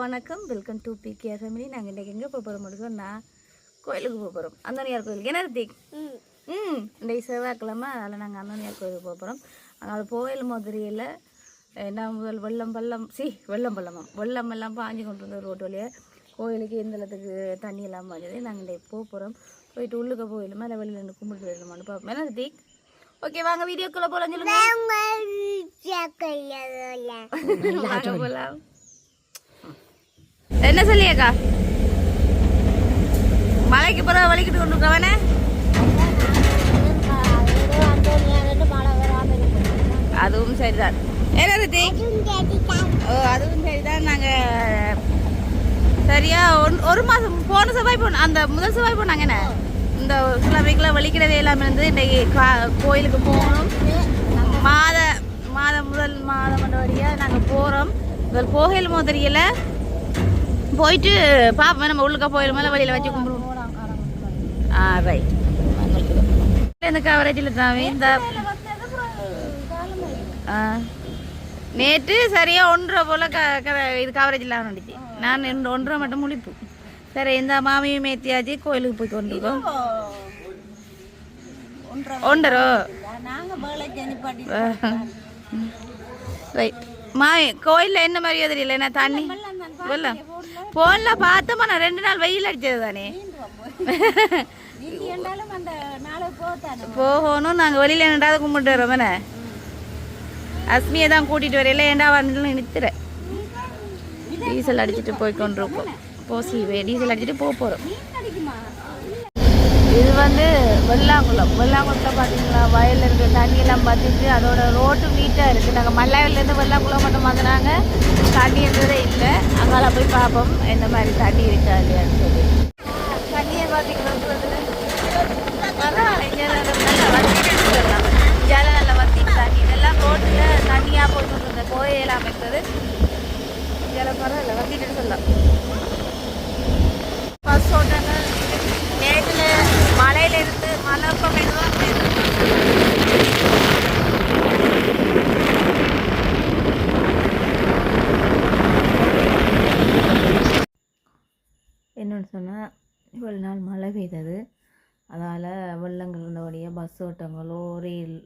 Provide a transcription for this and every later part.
வணக்கம். Welcome to P K family நாங்கள் இன்றைக்கி எங்கே போக போகிறோம் சொன்னா கோயிலுக்கு போக போகிறோம் அந்தனியார் கோயிலுக்கு. என்ன ரித்திக்? ம். இன்றைக்கு செவ்வாய்க்கிழமை. அதில் நாங்கள் அந்தனியார் கோயிலுக்கு போக போகிறோம் அங்கே கோயில் மாதிரியில் என்ன முதல் வெள்ளம் பள்ளம் சி வெள்ளம் பள்ளமாம் வெள்ளம் எல்லாம் பாஞ்சு கொண்டு வந்த ரோட்டு வழியாக கோயிலுக்கு எந்த இடத்துக்கு தண்ணி எல்லாம் பாஞ்சது. நாங்கள் இன்றைக்கு போக போகிறோம் போயிட்டு உள்ளுக்க போயிலுமா இல்லை வெளியில் நின்று கும்பிட்டு வரணுமான்னு பார்ப்போம் என்ன ரித்திக்? ஓகே வாங்க வீடியோக்குள்ளே போகலாம் சொல்லுங்க. வாங்க போகலாம் என்ன சொல்லியக்கா மலைக்கு பிறகு வலிக்கிட்டு கொண்டு இருக்கவனே அதுவும் சரிதான். என்ன ரித்தி ஓ அதுவும் சரிதான். நாங்கள் சரியா ஒன் ஒரு மாதம் போன செவ்வாய் போனோம் அந்த முதல் செவ்வாய் போனாங்க என்ன? இந்த கிழமைக்குள்ள வலிக்கிறதே இல்லாமல் இருந்து இன்றைக்கி கா- கோயிலுக்கு போகணும். மாத மாதம் முதல் மாதம் வழியாக நாங்கள் போகிறோம் இவர் போகையில் மோ போயிட்டு பாப்போம். நம்ம உள்ளுக்க போயிடும் மேலே வழியில் வச்சு கும்பிடுவோம். ஆ ரைட் இந்த கவரேஜில் தான். இந்த ஆ. நேற்று சரியா ஒன்றரை போல க க- இது கவரேஜ் இல்லாமல் வந்துச்சு நான் ரெண்டு ஒன்றரை மட்டும் முழிப்பு. சரி இந்த மாமியும் மேத்தியாச்சு கோயிலுக்கு போய் கொண்டிருக்கோம் ஒன்றரோ. ரைட் மாமி கோயிலில் என்ன மாதிரியோ தெரியல என்ன தண்ணி? வெள்ளம் போனில் பார்த்தோமா நான் ரெண்டு நாள் வெயில் அடிச்சது தானே. போகணும் நாங்கள் வெளியில் என்னடாவது கும்பிட்டு வரோம் என்ன அஸ்மியை தான் கூட்டிகிட்டு வரையில ஏண்டா வந்து நிறுத்துறேன் டீசல் அடிச்சுட்டு போய் கொண்டிருக்கோம் போசி டீசல் அடிச்சுட்டு போக போகிறோம் இது வந்து வெள்ளாங்குளம். வெள்ளாங்குளத்தில் பார்த்தீங்களா? வயலில் இருக்கிற தண்ணியெல்லாம் பார்த்துட்டு அதோட ரோட்டு நீட்டாக இருக்குது நாங்கள் மல்லாயிலேருந்து வெள்ளாங்குளம் மட்டும் வந்தாங்க தண்ணி இருந்ததே இல்லை. அங்கால போய் பார்ப்போம் எந்த மாதிரி தண்ணி இருக்கா இல்லையான்னு சொல்லி. தண்ணியை பார்த்தீங்கன்னா இங்கே நல்லா வத்திட்டு சொல்லலாம் தண்ணி இதெல்லாம் ரோட்டில் தண்ணியாக போட்டு இருந்த கோயிலாம் இருக்கிறது இங்கே பரவாயில்ல வத்திட்டு சொல்லலாம் பஸ் ஓட்டாங்க நேற்றுல மலையில இருந்து மலை இப்போ மெதுவாக என்னன்னு சொன்னால் இவ்வளோ நாள் மழை பெய்தது. அதால் வெள்ளங்கள் இருந்தபடியாக பஸ் ஓட்டங்களோ ரயில்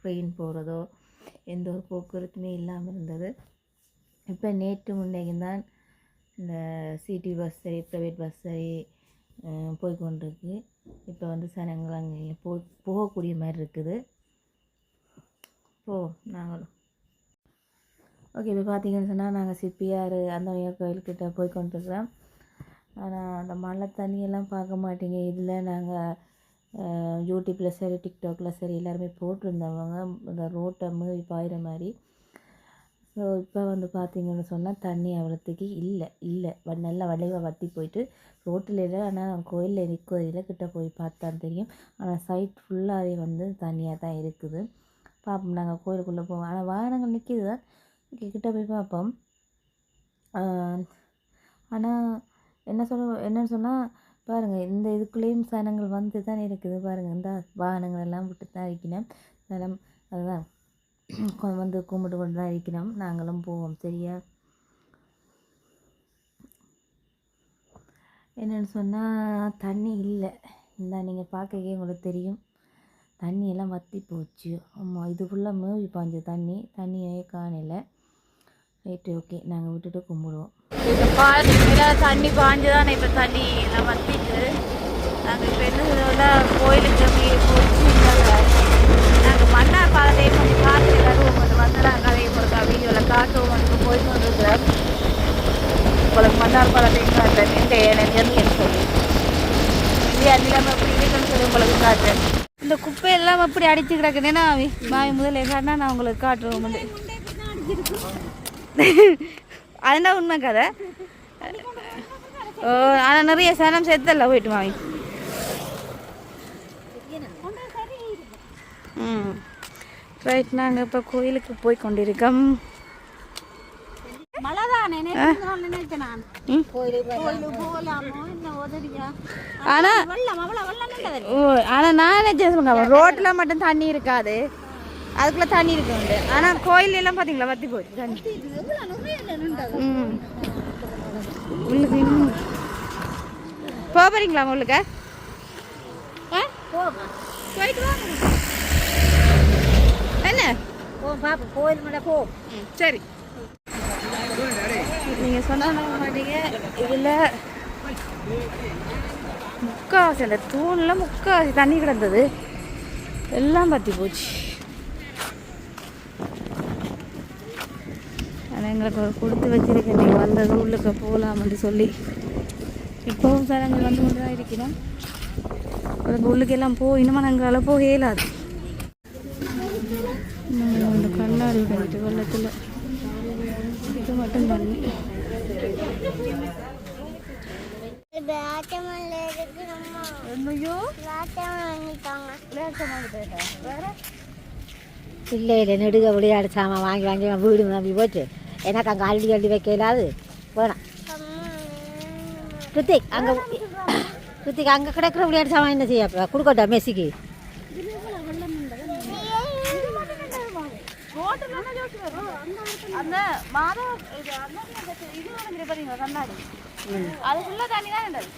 ட்ரெயின் போகிறதோ எந்த ஒரு போக்குவரத்துமே இல்லாமல் இருந்தது. இப்போ நேற்று முன்னைக்கு தான் இந்த சிட்டி பஸ் சரி ப்ரைவேட் பஸ் சரி போய்கொண்டிருக்கு இப்போ வந்து சனங்கள் அங்கே போ போகக்கூடிய மாதிரி இருக்குது. போ நாங்களும். ஓகே இப்போ பார்த்தீங்கன்னு சொன்னால் நாங்கள் சிப்பியார் அந்த கோயில்கிட்ட போய் கொண்டிருக்கிறோம் ஆனால் அந்த மழை தண்ணியெல்லாம் பார்க்க மாட்டீங்க. இதில் நாங்கள் யூடியூப்பில் சரி டிக்டாக்ல சரி எல்லாருமே போட்டிருந்தவங்க. இந்த ரோட்டை மூவி பாயிற மாதிரி. இப்போ வந்து பார்த்தீங்கன்னு சொன்னால் தண்ணி அவ்வளோத்துக்கு இல்லை இல்லை. வ- நல்லா வளைவாக வற்றி போயிட்டு ரோட்டில் இல்லை ஆனால் கோயிலில் நிற்கோதில் கிட்டே போய் பார்த்தா தெரியும். ஆனால் சைட் ஃபுல்லாகவே வந்து தண்ணியாக தான் இருக்குது. பார்ப்போம் நாங்கள் கோயிலுக்குள்ளே போவோம். ஆனால் வாகனங்கள் நிற்கிது தான் கிட்டே போய் பார்ப்போம் ஆனால் என்ன சொல்ல என்னன்னு சொன்னால் பாருங்கள் இந்த இதுக்குள்ளேயும் சனங்கள் வந்து தான் இருக்குது. பாருங்கள் இந்த வாகனங்கள் எல்லாம் விட்டு தான் இருக்கணும். அதெல்லாம் அதுதான். வந்து கும்பிட்டு கொண்டு தான் இருக்கணும் நாங்களும் போவோம். சரியா? என்னென்னு சொன்னால் தண்ணி இல்லை. இந்த நீங்கள் பார்க்கவே உங்களுக்கு தெரியும். தண்ணி எல்லாம் வற்றி போச்சு. ஆமாம் இது ஃபுல்லாக மூவி பாஞ்ச தண்ணி. தண்ணியே காணல? ரைட்டு ஓகே நாங்கள் விட்டுட்டு கும்பிடுவோம். இப்போ பாருங்க தண்ணி பாஞ்சு இப்போ தண்ணி எல்லாம் வற்றிட்டு நாங்கள் இப்போ என்ன சொல்ல கோயிலுக்கு போச்சு. நாங்கள் மன்னார் பாலத்தையும் கொஞ்சம் பார்த்து எல்லாரும் உங்களுக்கு வந்து கதையை அதே வீடியோவில் காட்டுவோம் வந்து போயிட்டு வந்துருக்குறேன் உங்களுக்கு மன்னார் பாலத்தையும் காட்டுறேன் எந்த எனக்கு சொல்லி இது அது இல்லாமல் எப்படி இருக்குன்னு சொல்லி உங்களுக்கு காட்டுறேன் இந்த குப்பையெல்லாம் எப்படி அடிச்சு கிடக்குதுன்னா மாவி முதல்ல காட்டினா நான் உங்களுக்கு காட்டுறோம் வந்து உண்மை கதை ஓ ஆனால் நிறைய சனம் சேர்த்தல போயிட்டு மாவி ம் ரைட் நாங்கள் இப்போ கோயிலுக்கு போய் கொண்டிருக்கோம் ஆனால் நான். நினச்சேன் சொல்லுங்க ரோட்டில் மட்டும் தண்ணி இருக்காது. அதுக்குள்ளே தண்ணி இருக்கு உண்டு ஆனால் கோயில் எல்லாம் பார்த்தீங்களா வத்தி தண்ணி உள்ளுக்கு போக போகிறீங்களா உங்களுக்கு? போயிட்டு வாங்க. போவோம் பாப்பா கோயில் மேலே போ சரி. நீங்கள் சொன்னால் மாட்டீங்க இதில் முக்காவாசி அந்த தூணில் முக்காவாசி தண்ணி கிடந்தது. எல்லாம் பற்றி போச்சு. ஆனால் எங்களுக்கு ஒரு கொடுத்து வச்சிருக்கேன் நீங்கள் வந்தது உள்ளுக்கு போகலாம்னு சொல்லி இப்போவும் சார் அங்கே வந்து கொண்டு தான் இருக்கிறோம். அதுக்கு உள்ளுக்கெல்லாம் போ இன்னும் நாங்கள் போக இயலாது இன்னும் இது கண்ணாடி வெள்ளத்தில் இது மட்டும் தண்ணி இல்லை இல்லை நெடுக விளையாடு சாமான் வாங்கி வாங்கி வீடு நம்பி போச்சு எனக்கு அங்கே அள்ளி அள்ளி வைக்க இயலாது வேணாம் கிருத்திக் அங்கே கிருத்திக் அங்கே கிடக்கிற விளையாட்டு சாமான் என்ன செய்ய கொடுக்கட்டா மெஸ்ஸிக்கு அந்த மாதம் இது இது வாங்குற பாத்தீங்களா கண்ணாடி அது ஃபுல்லா தண்ணி தான் இருந்தது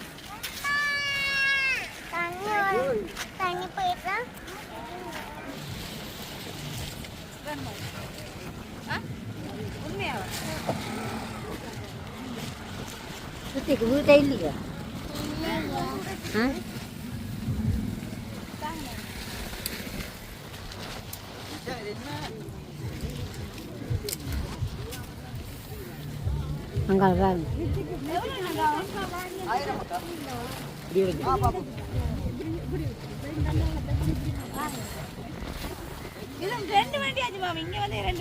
வீட்டை இல்லையா ஆ அங்கே பாருங்க இது ரெண்டு வண்டி ஆச்சு மாமி இங்க வந்து ரெண்டு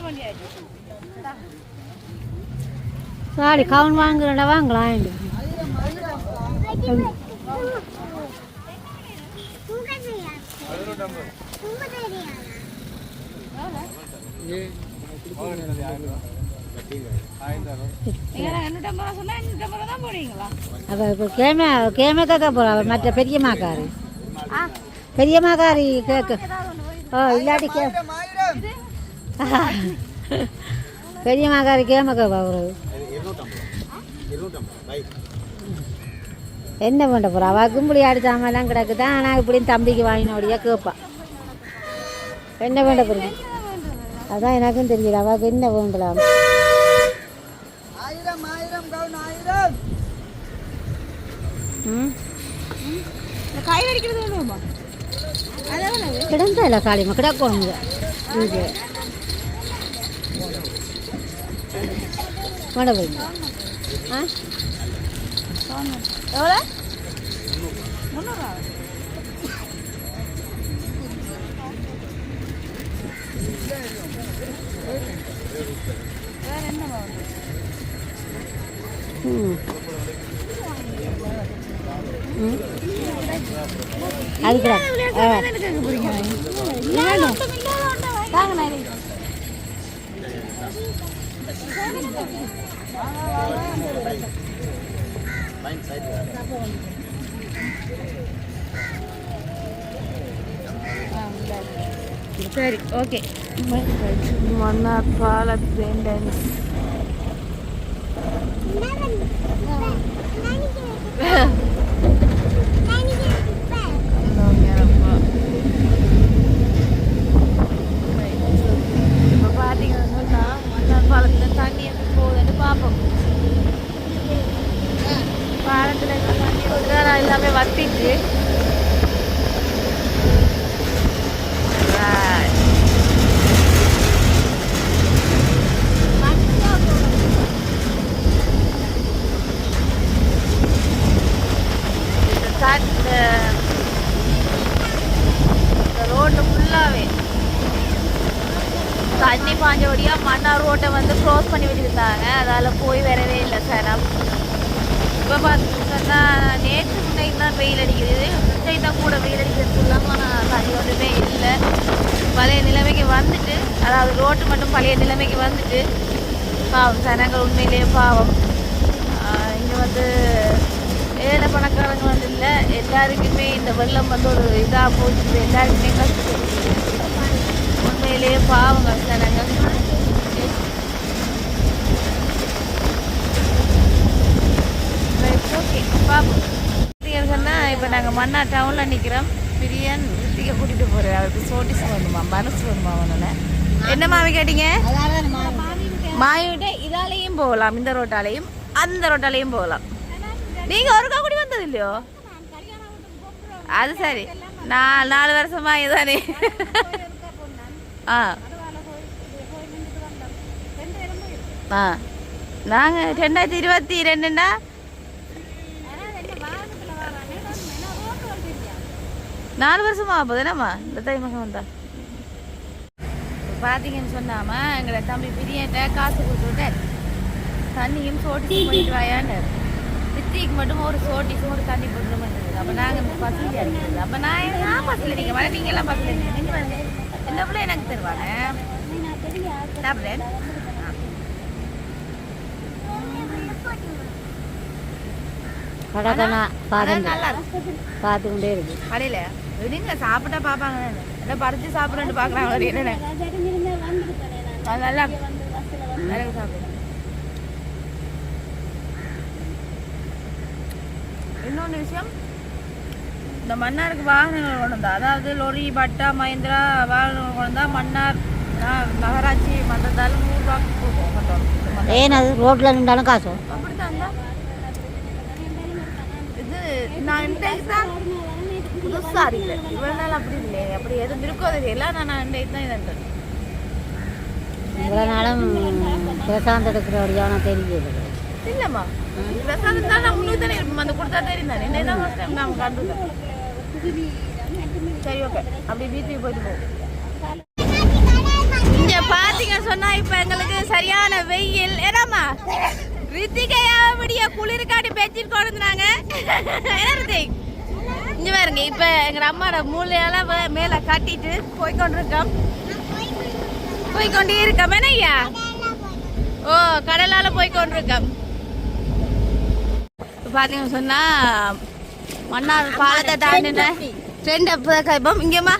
வண்டி ஆச்சு சாரி கவுன் வாங்குறடா வாங்கலாம் நீங்க இப்போ கேமே கேமே கேட்க போகிறா மற்ற பெரியம்மாக்காரி பெரியம்மாக்காரி கேட்க ஓ இல்லாட்டி கே. பெரியம்மாக்காரி கேம கேட்பா என்ன பண்ண போகிறா அவள் கும்பலி ஆடிச்சாமெல்லாம் கிடக்குது? ஆனால் இப்படியும் தம்பிக்கு வாங்கினோடையா கேட்பா என்ன பண்ண போகிறீங்க அதான் எனக்கும் தெரியல. அவளுக்கு என்ன வேண்டலாம் ம் இந்த காய் வரைக்கிறது வேணுமா அதான் கிடந்தா இல்லை காளியம்மா கிடக்கும் இது கொண்டு போய் ஆ எவ்வளோ முந்நூறுவா வேற என்ன வாங்கணும் ம் ம் அது கூட ஆ சரி ஓகே மன்னார் பால பெண்டன்ஸ் இப்போ பார்த்தீங்கன்னா மன்னார் பாலத்தில் தண்ணி எப்படி போகுதுன்னு பார்ப்போம் பாலத்தில் இப்போ தண்ணி வந்து நான் எல்லாமே வத்திட்டு Right. இந்த ரோட்டு ஃபுல்லாகவே தண்ணி பாஞ்சபடியாக மன்னார் ரோட்டை வந்து க்ளோஸ் பண்ணி வச்சுருந்தாங்க அதால் போய் வரவே இல்லை சனம் இப்போ நேற்று முன்னைக்கு தான் வெயில் அடிக்குது முன்னைக்கு தான் கூட வெயில் அடிக்கிறது இல்லாமல் தண்ணி ஒன்றுமே இல்லை பழைய நிலைமைக்கு வந்துட்டு அதாவது ரோட்டு மட்டும் பழைய நிலைமைக்கு வந்துட்டு பாவம் ஜனங்கள் உண்மையிலேயே பாவம் இங்கே வந்து ஏழை பணக்காரங்க வந்து இல்லை எல்லாருக்குமே இந்த வெள்ளம் வந்து ஒரு இதாக போச்சு எல்லாருக்குமே கஷ்டம் உண்மையிலேயே பாவங்கள் ஜனங்கள் ஓகே பாப்போம் சொன்னால் இப்போ நாங்கள் மன்னா டவுனில் நிற்கிறோம் பிரியன் ரித்திகை கூட்டிகிட்டு போகிறேன் அவருக்கு சோட்டிஸ் வேணுமா? மனசு வேணுமா அவனால என்ன மாவி கேட்டீங்க? மாவிட்ட இதாலேயும் போகலாம். இந்த ரோட்டாலேயும் அந்த ரோட்டாலையும் போகலாம். நீங்கள் ஒருக்கா கூடி வந்தது இல்லையோ அது சரி. நான் நாலு வருஷமா இதுதானே ஆ. ஆ. நாங்கள் ரெண்டாயிரத்தி இருபத்தி ரெண்டுன்னா நாலு வருஷமா ஆகுது. என்னம்மா? இந்த தை மாதம் வந்தா. பார்த்தீங்கன்னு சொன்னாம எங்களை தம்பி பிரியன்ட்ட காசு கொடுத்துட்டேன் தண்ணியும் சோட்டிஸும் பண்ணிட்டு வாயான்னு. ரித்திக்கு மட்டும் ஒரு சோட்டிஸும் ஒரு தண்ணி போட்டு வந்தது. அப்போ நாங்கள் பஸ்ஸில் அடிக்கிறது அப்போ நான் நான் பஸ்ஸில் நீங்கள் வர நீங்கள் எல்லாம் பஸ்ஸில் நீங்கள் வந்து என்ன பிள்ளை எனக்கு தருவாங்க. பார்த்து நல்லா இருக்கு. பார்த்து கொண்டே இருக்கு. கடையில்? விடுங்க சாப்பிட்டா பார்ப்பாங்க இல்லை பறிச்சு சாப்பிட்றேன்னு பார்க்குறாங்க என்னென்ன? நல்லா. நல்லா சாப்பிடு. இன்னொன்று விஷயம் இந்த மன்னாருக்கு வாகனங்கள் கொண்டு வந்தா அதாவது லொரி பட்டா மஹிந்திரா வாகனங்கள் கொண்டு வந்தா மன்னார் நகராட்சி மன்றத்தால் கொடுப்போம் கொண்டு. ஏன் அது ரோட்டில் நின்றாலும் காசு? அப்படித்தான்? இது நான் இன்றைக்கு தான். புதுசா இருக்கு இவ்வளவு நாள் அப்படி இல்லையே. அப்படி எதுவும் இருக்கோ தெரியல. ஆனா நான் இன்றைக்கு தான் இதை இவ்வளோ நாளும் பிரசாந்த் எடுக்கிறபடியான தெரியல இல்லம்மா. பிரசாதம் தான் நான் தானே இருப்போம் அந்த கொடுத்தா தெரியும் தானே. ஃபர்ஸ்ட் டைம் கண்டுட்டேன் சரி ஓகே அப்படி வீட்டுக்கு போயிட்டு போவோம் இங்க பாத்தீங்க சொன்னா இப்ப எங்களுக்கு சரியான வெயில். ஏடாமா ரித்திகையா விடிய குளிர் காட்டி என்ன ரித்திக்? இங்க பாருங்க இப்ப எங்க அம்மாவோட மூளையால மேல கட்டிட்டு போய் கொண்டிருக்கோம் போய் கொண்டே இருக்கோம். ஐயா ஓ கடலால போய் கொண்டிருக்கோம் இப்ப பாத்தீங்கன்னு சொன்னா மன்னார் பாலத்தை தாண்டின ட்ரெண்ட் அப்போ இங்கேம்மா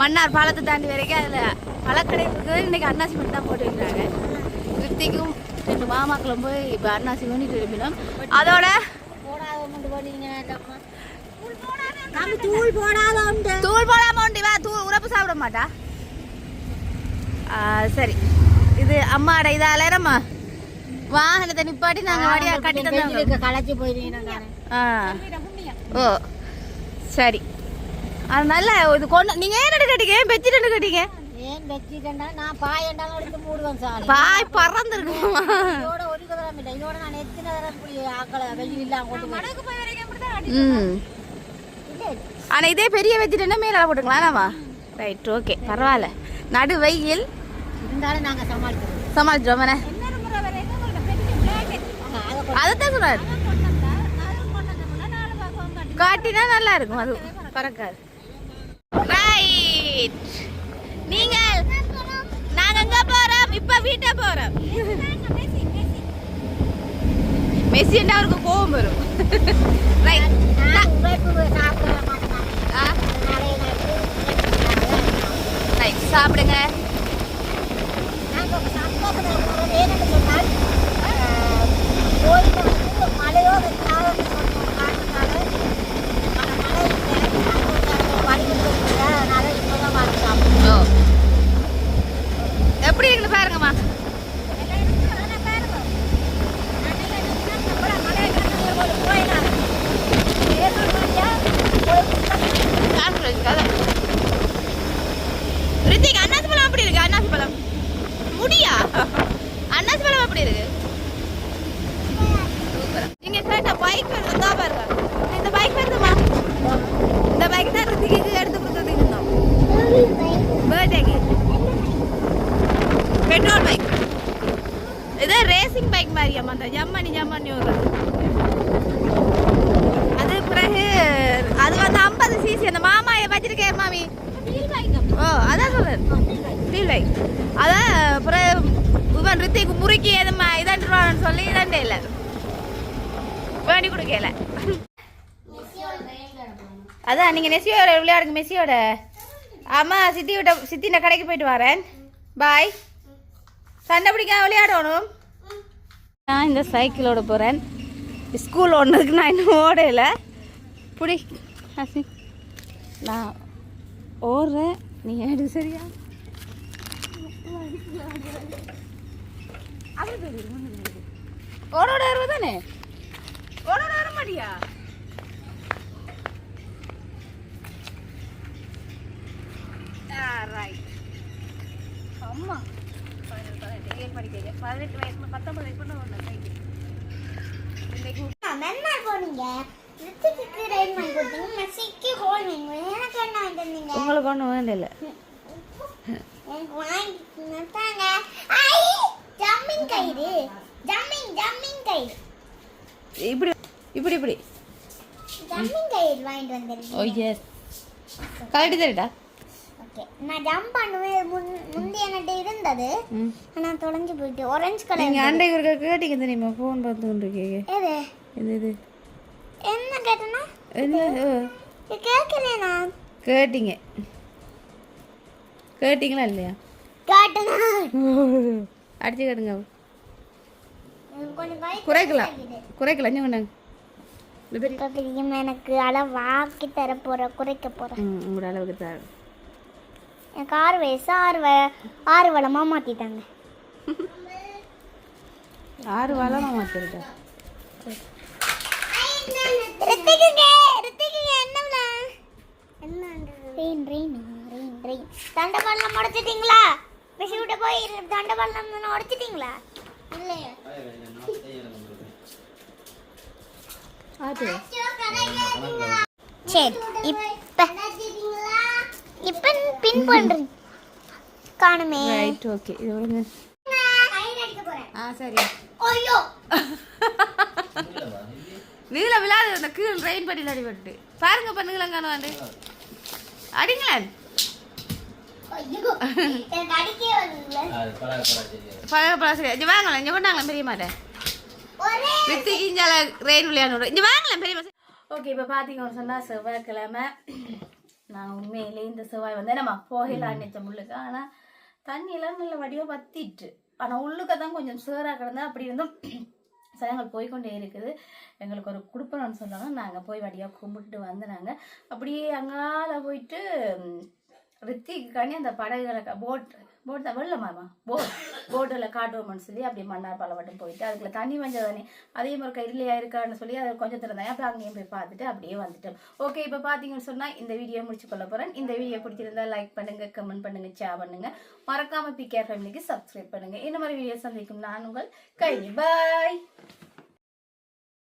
மன்னார் பாலத்தை தாண்டி வரைக்கும் அதில் பழக்கடை இருக்குது இன்னைக்கு அன்னாசி மட்டும் தான் போட்டு வைக்கிறாங்க ரித்திக்கும் ரெண்டு மாமாக்களும் போய் இப்போ அன்னாசி வேண்டிட்டு விரும்பினோம். அதோட தூள் போடாம உண்டு வா தூள் உரப்பு சாப்பிட மாட்டா. சரி. இது அம்மாட இதால நம்ம வாகனத்தை நிப்பாட்டி நாங்கள் வடியா கட்டி தந்தாங்க களைச்சி போயிருக்கீங்க ஓ சரி. அது நல்ல இது கொண்டு நீங்கள் ஏன் கட்டிங்க ஏன் ரெண்டு கட்டிங்க ஏன் வச்சுட்டேன்டா நான் பாயண்டாலும் எடுத்து மூடுவேன் சார். பாய் பறந்துருக்குமா. இதோட ஒரு தரம் இல்லை இதோட நான் எத்தனை இப்படி ஆக்களை வெளியில் இல்லாம கொண்டு போய் ம். ஆனா இதே பெரிய வெஜிடேனா மேலே போட்டுக்கலாம்வா ரைட் ஓகே பரவாயில்ல. நடு வெயில் இருந்தாலும் நாங்கள் சமாளிக்கிறோம். அதைத்தான் சொன்னார் காட்டினா நல்லா இருக்கும். அது பறக்காது. ரைட் நீங்கள் நாங்க எங்க போறோம். இப்ப வீட்டை போறோம். மெஸ்ஸி அவருக்கு கோவம் வரும் ரைட் ரைட் சாப்பிடுங்க நாங்கள் சந்தோஷத்தில் போகிறது ஏன்னு சொன்னால் கோயிலில் வந்து மழையோ வெட்டாதோ காரணத்தால் மழை இல்லை அதனால இப்போ தான் வாங்கி சாப்பிடுவோம் ஓ எப்படி இருக்குன்னு பாருங்கம்மா கான்ஃபரன்ஸ் கதை ரித்திக் அன்னாசி பழம் எப்படி இருக்கு அன்னாசி பழம் முடியா அன்னாசி பழம் எப்படி இருக்கு நீங்க கேட்ட பைக் வருது தான் பாருங்க இந்த பைக் வருதுமா இந்த பைக் தான் ரித்திக்கு எடுத்து கொடுத்துட்டு இருந்தோம் பர்த்டேக்கு பெட்ரோல் பைக் இது ரேசிங் பைக் மாதிரியாம்மா அந்த ஜம்மனி ஜம்மனி வருது அது பிறகு அது வந்து ஐம்பது சிசி அந்த மாமா மாமி ஓ அதான் சொல்றேன் ஸ்டீல் பைக் அதான் பிறகு இவன் ரித்திக்கு முறுக்கி எது இதன்றான்னு சொல்லி இதண்டே இல்லை. வேண்டி கொடுக்கல. அதான் நீங்கள் நெசியோட விளையாடுங்க மெஸ்ஸியோட. ஆமா சித்தியோட சித்தின கடைக்கு போயிட்டு வரேன். பாய் சண்டை பிடிக்காம விளையாடணும். நான் இந்த சைக்கிளோட போகிறேன் ஸ்கூல் ஒன்றுக்கு நான் இன்னும் ஓடையில புடி நான் ஓடுற. நீ ஏடு சரியா? ஓடோட அறுவை தானே? ஓடோட வர மாட்டியா? ரைட் அம்மா. பதினெட்டு பதினெட்டு படிக்க பதினெட்டு வயசு பத்தொன்பது வயசு பண்ண ஒன்று இன்னைக்கு போனீங்க. ரித்திக்கு ரைட் பண்ணி கொடுத்தீங்க ஹோல் எனக்கு என்ன வந்தீங்க உங்களுக்கு ஒன்றும் வேண்டிய எனக்கு வாங்கி நட்டாங்க ஐ ஜம்மிங் கயிறு ஜம்மிங் ஜம்மிங் கயிறு இப்படி இப்படி இப்படி. ஜம்மிங் கயிறு வாங்கிட்டு வந்திருக்கேன் ஓ எஸ் ஓகே நான் ஜம்ப் பண்ணுவேன் முந்தைய என்கிட்ட இருந்தது. ஆனால் தொலைஞ்சு போயிட்டு. Orange கலர் நீங்கள் கேட்டீங்க தெரியுமா? ஃபோன் பார்த்துட்டு இருக்கீங்க எது? இது இது என்ன என்ன? கேட்கலையே நான் கேட்டீங்க. கேட்டீங்களா இல்லையா? கேட்டேனா அடிச்சு கேட்டுங்க. குறைக்கலாம் குறைக்கலாம் இப்போ தெரியும் எனக்கு அளவாக்கி தர போற குறைக்க போறேன் உங்களோட அளவுக்கு தான் எனக்கு ஆறு வயசு ஆறு ஆறு வளமா மாத்திட்டாங்க. ஆறு வாழலாம் மாற்றிருக்கேன் தண்டவாளம் உடைச்சிட்டீங்களா பிசி விட்டு போய் தண்டவாளம் உடைச்சிட்டீங்களா இல்லையா. சரி இப்ப இப்ப பின் பண்றேன் காணுமே. ரைட் ஓகே இது விடுங்க ஆ சரி. ஐயோ. நீல விழாது அந்த கீழ் ரெயின் படியில் அடிபட்டு பாருங்க பண்ணுங்களேன் காணுவாண்டு அடிங்களேன் பழக பழக சரி இங்கே வாங்கலாம் இங்கே கொண்டாங்களேன் பெரிய மாட்டேன் ஒரே வித்து இஞ்சால ரெயின் விளையாடு இங்கே வாங்கலாம் பெரிய ஓகே இப்போ பார்த்தீங்கன்னு சொன்னால் செவ்வாய்க்கிழமை. நான் உண்மையிலே இந்த செவ்வாய் வந்து நம்ம போகலாம் நினைச்ச முள்ளுக்கு. ஆனால் தண்ணியெல்லாம் நல்ல வடிவாக வத்திட்டு ஆனால் உள்ளுக்க தான் கொஞ்சம் சேராக கிடந்தா அப்படி இருந்தும் சனங்கள் போய்க்கொண்டே இருக்குது. எங்களுக்கு ஒரு குடுப்பனம்னு சொன்னாங்க. நாங்கள் போய் வடியாக கும்பிட்டுட்டு வந்தனாங்க. அப்படியே அங்கால போயிட்டு ரித்திக்கு ரித்திக்காண்டி அந்த படகுகளை போட் போட் தான் வெள்ளமாமா போட் போட்டில் காட்டுவோம்னு சொல்லி அப்படியே மன்னார் பாலவட்டம் போயிட்டு அதுக்குள்ள தண்ணி வந்தா தானே? அதே மாதிரி கையிலையா இருக்கான்னு சொல்லி அதை கொஞ்சம் திறந்தாங்க அப்புறம் அங்கேயும் போய் பார்த்துட்டு அப்படியே வந்துட்டோம். ஓகே இப்போ பார்த்தீங்கன்னு சொன்னால் இந்த வீடியோ முடிச்சு கொள்ள போகிறேன் இந்த வீடியோ பிடிச்சிருந்தா லைக் பண்ணுங்க கமெண்ட் பண்ணுங்க ஷேர் பண்ணுங்க. மறக்காம பிகேர் ஃபேமிலிக்கு சப்ஸ்கிரைப் பண்ணுங்க. இந்த மாதிரி வீடியோ சந்திக்கும் நான் உங்கள் கை பாய்